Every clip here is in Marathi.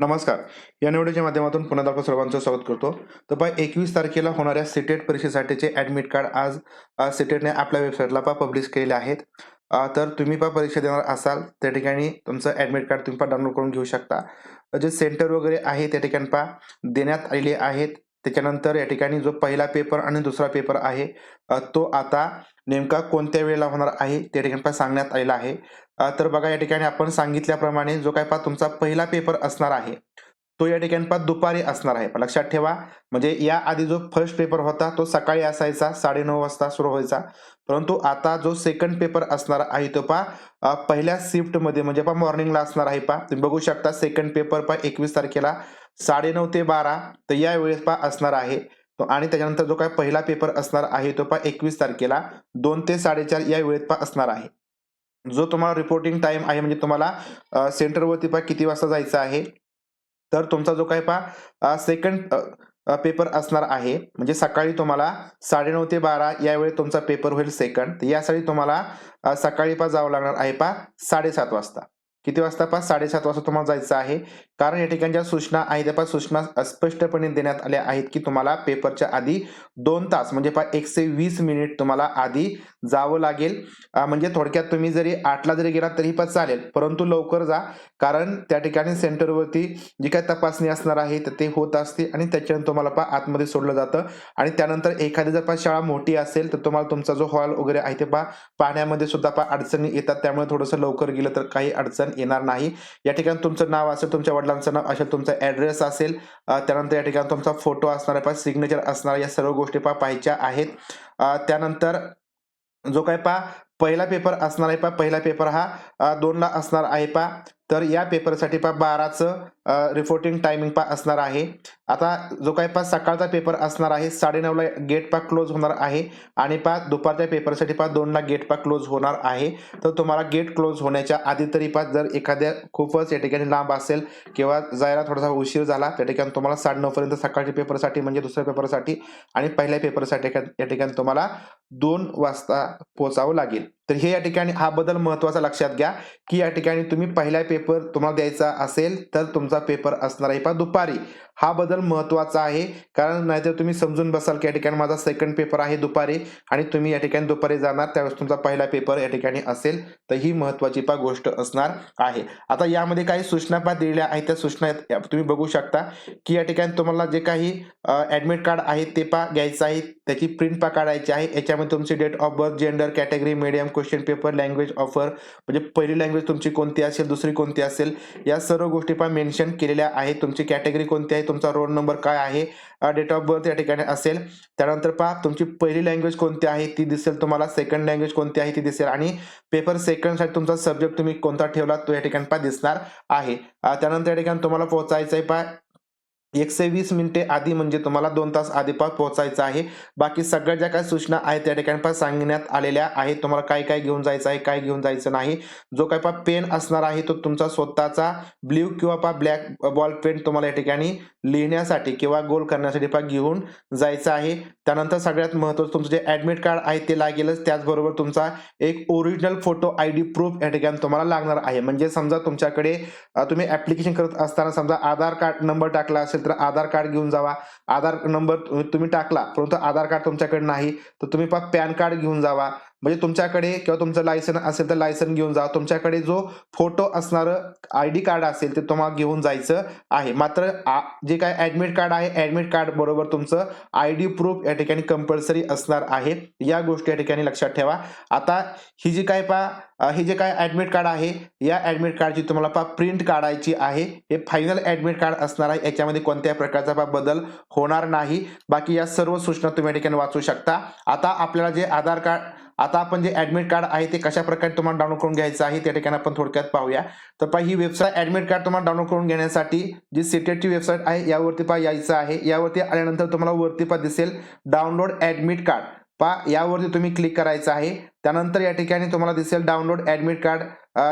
नमस्कार. या निवडीच्या माध्यमातून पुन्हा आपलं सर्वांचं स्वागत करतो. तर पहा एकवीस तारखेला होणाऱ्या सिटेट परीक्षेसाठीचे ॲडमिट कार्ड आज सिटेटने आपल्या वेबसाईटला पा पब्लिश केलेले आहेत. तर तुम्ही पा परीक्षा देणार असाल त्या ठिकाणी तुमचं ॲडमिट कार्ड तुम्ही पा डाउनलोड करून घेऊ शकता. जे सेंटर वगैरे आहे त्या ठिकाणी पा देण्यात आलेले आहेत. त्याच्यानंतर या ठिकाणी जो पहिला पेपर आणि दुसरा पेपर आहे तो आता नेमका कोणत्या वेळेला होणार आहे त्या ठिकाणी पा सांगण्यात आलेला आहे. तर बघा या ठिकाणी आपण सांगितल्याप्रमाणे जो काय पा तुमचा पहिला पेपर असणार आहे तो या ठिकाणी पा दुपारी असणार आहे. लक्षात ठेवा म्हणजे या आधी जो फर्स्ट पेपर होता तो सकाळी असायचा साडेनऊ वाजता सुरू व्हायचा. परंतु आता जो सेकंड पेपर असणार आहे तो पा पहिल्या शिफ्टमध्ये म्हणजे पा मॉर्निंगला असणार आहे पा तुम्ही बघू शकता सेकंड पेपर पा एकवीस तारखेला साडेनऊ ते बारा तर या वेळेस पा असणार आहे. तो आणि त्याच्यानंतर जो काय पहिला पेपर असणार आहे तो पा एकवीस तारखेला. दोन ते साडेचार या वेळेत पा असणार आहे. जो तुम्हाला रिपोर्टिंग टाईम आहे म्हणजे तुम्हाला सेंटरवरती पा किती वाजता जायचं आहे. तर तुमचा जो काय पा सेकंड पेपर असणार आहे म्हणजे सकाळी तुम्हाला साडेनऊ ते बारा यावेळी तुमचा पेपर होईल सेकंड यासाठी तुम्हाला सकाळी पा जावं लागणार आहे पा साडेसात वाजता. किती वाजता? पाच साडेसात वाजता तुम्हाला जायचं आहे. कारण या ठिकाणच्या सूचना आहेत त्या सूचना स्पष्टपणे देण्यात आल्या आहेत की तुम्हाला पेपरच्या आधी दोन तास म्हणजे पा एकशे वीस मिनिट तुम्हाला आधी जावं लागेल. म्हणजे थोडक्यात तुम्ही जरी आठला जरी गेला तरी पण चालेल. परंतु लवकर जा. कारण त्या ठिकाणी सेंटरवरती जी काय तपासणी असणार आहे तर ते होत असते आणि त्याच्यानंतर तुम्हाला पा आतमध्ये सोडलं जातं. आणि त्यानंतर एखादी जर पा शाळा मोठी असेल तर तुम्हाला तुमचा जो हॉल वगैरे आहे ते पा पाहण्यामध्ये सुद्धा पा अडचणी येतात. त्यामुळे थोडंसं लवकर गेलं तर काही अडचण येणार नाही. या ठिकाणी तुमचं नाव असेल तुमच्या वडिलांचं नाव असेल तुमचा ॲड्रेस असेल त्यानंतर या ठिकाणी तुमचा फोटो असणार आहे पा सिग्नेचर असणार या सर्व गोष्टी पा पाहायच्या आहेत. त्यानंतर जो काय पा पहिला पेपर असणार आहे पा पहिला पेपर हा दोनला असणार आहे पा तर या पेपरसाठी पा बाराचं रिपोर्टिंग टायमिंग पा असणार आहे. आता जो काय पा सकाळचा पेपर असणार आहे साडेनऊला गेट पा क्लोज होणार आहे. आणि पा दुपारच्या पेपरसाठी पा दोनला गेट पा क्लोज होणार आहे. तर तुम्हाला गेट क्लोज होण्याच्या आधी तरी पा जर एखाद्या खूपच या ठिकाणी लांब असेल किंवा जायला थोडासा उशीर झाला त्या ठिकाणी तुम्हाला साडेनऊपर्यंत सकाळच्या पेपरसाठी म्हणजे दुसऱ्या पेपरसाठी आणि पहिल्या पेपरसाठी एका- या ठिकाणी तुम्हाला दोन वाजता पोचावं लागेल. तर हे या ठिकाणी हा बदल महत्त्वाचा लक्षात घ्या की या ठिकाणी तुम्ही पहिला पेपर तुम्हाला द्यायचा असेल तर तुमचा पेपर असणार आहे. पा दुपारी. हा बदल महत्त्वाचा आहे कारण नाहीतर तुम्ही समजून बसाल की या ठिकाणी माझा सेकंड पेपर आहे दुपारी आणि तुम्ही या ठिकाणी दुपारी जाणार त्यावेळेस तुमचा पहिला पेपर या ठिकाणी असेल तर ही महत्वाची पा गोष्ट असणार आहे. आता यामध्ये काही सूचना पा दिलेल्या आहेत. त्या सूचना तुम्ही बघू शकता की या ठिकाणी तुम्हाला जे काही ऍडमिट कार्ड आहे ते पा घ्यायचं आहे. त्याची प्रिंट पा काढायची आहे. याच्यामध्ये तुमची date of birth gender category medium question paper language offer म्हणजे पहिली लँग्वेज तुमची कोणती असेल दुसरी कोणती असेल या सर्व गोष्टी पण मेन्शन केलेल्या आहेत. तुमची कॅटेगरी कोणती आहे तुमचा रोल नंबर काय आहे डेट ऑफ बर्थ या ठिकाणी असेल. त्यानंतर पहा तुमची पहिली लँग्वेज कोणती आहे ती दिसेल तुम्हाला. सेकंड लँग्वेज कोणती आहे ती दिसेल. आणि पेपर सेकंडसाठी तुमचा सब्जेक्ट तुम्ही कोणता ठेवला तो या ठिकाणी पहा दिसणार आहे. त्यानंतर या ठिकाणी तुम्हाला पोहोचायचं आहे पहा. एकशे वीस मिनिटे आधी म्हणजे तुम्हाला दोन तास आधी पा पोहोचायचं आहे. बाकी सगळ्या ज्या काही सूचना आहेत त्या ठिकाणी पा सांगण्यात आलेल्या आहेत. तुम्हाला काय काय घेऊन जायचं आहे काय घेऊन जायचं नाही. जो काय पा पेन असणार आहे तो तुमचा स्वतःचा ब्ल्यू किंवा पा ब्लॅक बॉल पेन तुम्हाला या ठिकाणी लिहिण्यासाठी किंवा गोल करण्यासाठी पा घेऊन जायचं आहे. त्यानंतर सगळ्यात महत्त्वाचं तुमचं जे ॲडमिट कार्ड आहे ते लागेलच. त्याचबरोबर तुमचा एक original photo I D proof या ठिकाणी तुम्हाला लागणार आहे. म्हणजे समजा तुमच्याकडे तुम्ही ऍप्लिकेशन करत असताना समजा आधार कार्ड नंबर टाकला असेल तर आधार कार्ड घेऊन जावा. आधार नंबर तुम्ही टाकला परंतु आधार कार्ड तुमच्याकडे नाही तर तुम्ही पहा पॅन कार्ड घेऊन जावा. म्हणजे तुमच्याकडे किंवा तुमचं लायसन असेल तर लायसन घेऊन जा. तुमच्याकडे जो फोटो असणारं आय डी कार्ड असेल ते तुम्हाला घेऊन जायचं आहे. मात्र आ- जे काय ऍडमिट कार्ड आहे ऍडमिट कार्ड बरोबर तुमचं आय डी प्रूफ या ठिकाणी कंपल्सरी असणार आहे. या गोष्टी या ठिकाणी लक्षात ठेवा. आता ही जी काय पा हे जे काय ऍडमिट कार्ड आहे या ऍडमिट कार्डची तुम्हाला पा प्रिंट काढायची आहे. हे फायनल ऍडमिट कार्ड असणार आहे. याच्यामध्ये कोणत्याही प्रकारचा पा बदल होणार नाही. बाकी या सर्व सूचना तुम्ही या ठिकाणी वाचू शकता. आता आपल्याला जे आधार कार्ड आता आपण जे ऍडमिट कार्ड आहे ते कशा प्रकारे तुम्हाला डाउनलोड करून घ्यायचं आहे त्या ठिकाणी आपण थोडक्यात पाहूया. तर पहा ही वेबसाईट ऍडमिट कार्ड तुम्हाला डाउनलोड करून घेण्यासाठी जी सिटेटची वेबसाईट आहे यावरती पहा यायचं आहे. यावरती आल्यानंतर तुम्हाला वरती पहा दिसेल डाउनलोड ऍडमिट कार्ड पहा यावरती तुम्ही क्लिक करायचं आहे. त्यानंतर या ठिकाणी तुम्हाला दिसेल डाउनलोड ॲडमिट कार्ड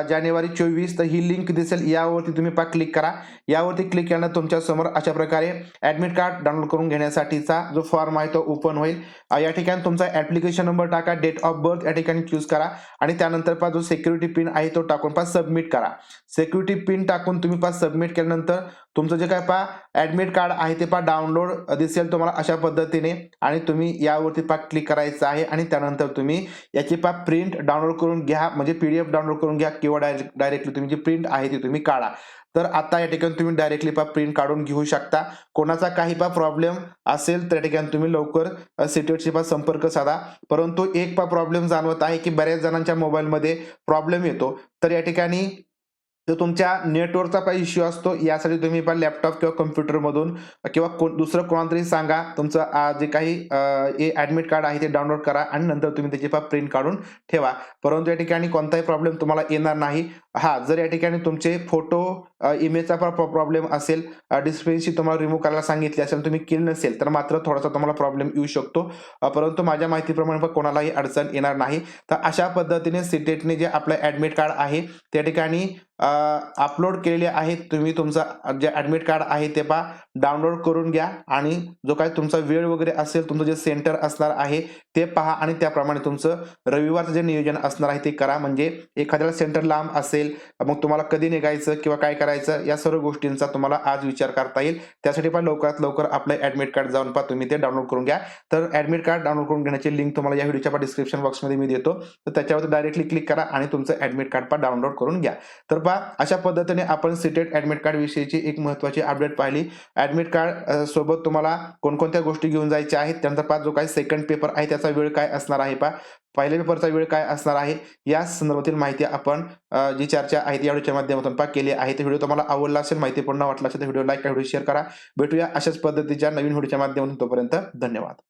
जानेवारी चोवीस. तर ही लिंक दिसेल. यावरती तुम्ही पा क्लिक करा. यावरती क्लिक केल्यानंतर तुमच्यासमोर अशा प्रकारे ॲडमिट कार्ड डाउनलोड करून घेण्यासाठीचा जो फॉर्म आहे तो ओपन होईल. या ठिकाणी तुमचा ॲप्लिकेशन नंबर टाका डेट ऑफ बर्थ या ठिकाणी चूज करा. आणि त्यानंतर पा जो सिक्युरिटी पिन आहे तो टाकून पा सबमिट करा. सिक्युरिटी पिन टाकून तुम्ही पा सबमिट केल्यानंतर तुमचं जे काय पा ॲडमिट कार्ड आहे ते पा डाउनलोड दिसेल तुम्हाला अशा पद्धतीने. आणि तुम्ही यावरती पा क्लिक करायचं आहे. आणि त्यानंतर तुम्ही याची पा प्रिंट डाउनलोड करून घ्या. म्हणजे पी डी एफ डाउनलोड करून घ्या किंवा डायरेक्टली तुम्ही जी प्रिंट आहे ती तुम्ही काढा. तर आता या ठिकाणी तुम्ही डायरेक्टली पा प्रिंट काढून घेऊ शकता. कोणाचा काही पा प्रॉब्लेम असेल तर या ठिकाणी तुम्ही लवकर सिटेटशी पा संपर्क साधा. परंतु एक पा प्रॉब्लेम जाणवत आहे की बऱ्याच जणांच्या मोबाईलमध्ये प्रॉब्लेम येतो. तर या ठिकाणी तो तुमच्या नेटवर्कचा काही इश्यू असतो. यासाठी तुम्ही पण लॅपटॉप किंवा कम्प्युटरमधून किंवा कोण दुसरं कोणाला तरी सांगा. तुमचं जे काही ॲडमिट कार्ड आहे ते डाउनलोड करा आणि नंतर तुम्ही त्याची पा प्रिंट काढून ठेवा. परंतु या ठिकाणी कोणताही प्रॉब्लेम तुम्हाला येणार नाही. हा जर या ठिकाणी तुमचे फोटो इमेजचा प्रॉब्लेम असेल डिस्प्लेशी तुम्हाला रिमूव्ह करायला सांगितले असेल तुम्ही किल नसेल तर मात्र थोडासा तुम्हाला प्रॉब्लेम येऊ शकतो. परंतु माझ्या माहितीप्रमाणे पण कोणालाही अडचण येणार नाही. तर अशा पद्धतीने सिटेटने जे आपलं ॲडमिट कार्ड आहे त्या ठिकाणी अपलोड केलेले आहेत तुम्ही तुमचा जे ॲडमिट कार्ड आहे ते पा डाउनलोड करून घ्या आणि जो काय तुमचा वेळ वगैरे असेल तुमचं जे सेंटर असणार आहे ते पहा आणि त्याप्रमाणे तुमचं रविवारचं जे नियोजन असणार आहे ते करा. म्हणजे एखाद्याला सेंटर लांब असेल मग तुम्हाला कधी निघायचं किंवा काय करायचं या सर्व गोष्टींचा तुम्हाला आज विचार करता येईल. त्यासाठी पण लवकरात लवकर आपलं ॲडमिट कार्ड जाऊन पहा. तुम्ही ते डाउनलोड करून घ्या. तर ॲडमिट कार्ड डाउनलोड करून घेण्याची लिंक तुम्हाला या व्हिडिओच्या डिस्क्रिप्शन बॉक्समध्ये मी देतो. तर त्याच्यावरती डायरेक्टली क्लिक करा आणि तुमचं ॲडमिट कार्ड पा डाउनलोड करून घ्या. तर पहा अशा पद्धतीने आपण सिटेट ॲडमिट कार्ड विषयीची एक महत्त्वाची अपडेट पाहिली. ॲडमिट कार्ड सोबत तुम्हाला कोणकोणत्या गोष्टी घेऊन जायच्या आहेत त्यानंतर पहा जो काही सेकंड पेपर आहे त्याचा वेळ काय असणार आहे पा पहिल्या पेपरचा वेळ काय असणार आहे? या संदर्भातील माहिती आपण जी चर्चा आहे ती या व्हिडिओच्या माध्यमातून पा केली आहे. तर व्हिडिओ तुम्हाला आवडला असेल माहिती पूर्ण वाटला असेल तर व्हिडिओ लाईक व्हिडिओ शेअर करा. भेटूया अशाच पद्धतीच्या नवीन व्हिडिओच्या माध्यमातून तोपर्यंत धन्यवाद.